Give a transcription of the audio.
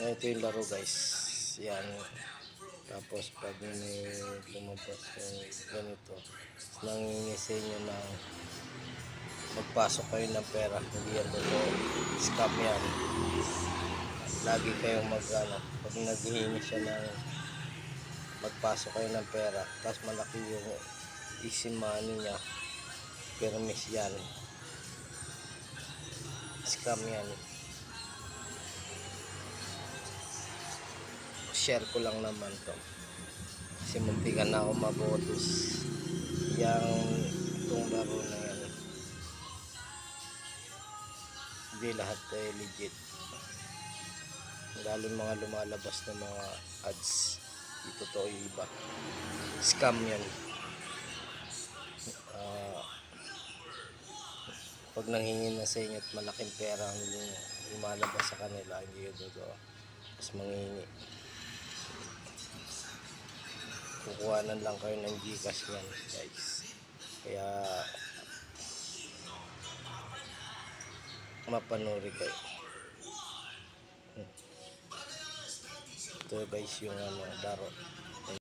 Ito yung laro guys. Yan. Tapos pag may lumabas yung ganito, nangingi sa inyo na magpasok kayo ng pera. Hindi yan totoo. Scam yan. Lagi kayong mag ano, pag naghihingi siya ng magpasok kayo ng pera, tapos malaki yung easy money niya. Permis yan. Scam yan. Share ko lang naman to. Kasi muntikan na ako mabotos yung itong laro na yan. Hindi lahat ay legit. Lalo mga lumalabas na mga ads. Ito to iba. Scam yan. Ah, pag nanghingi na sa inyo at malaking pera ang lumalabas sa kanila hindi yun totoo. Tapos manghingi kukuhanan lang kayo ng Gcash yan guys. Kaya mapanuri kayo. Ito guys yung ano laro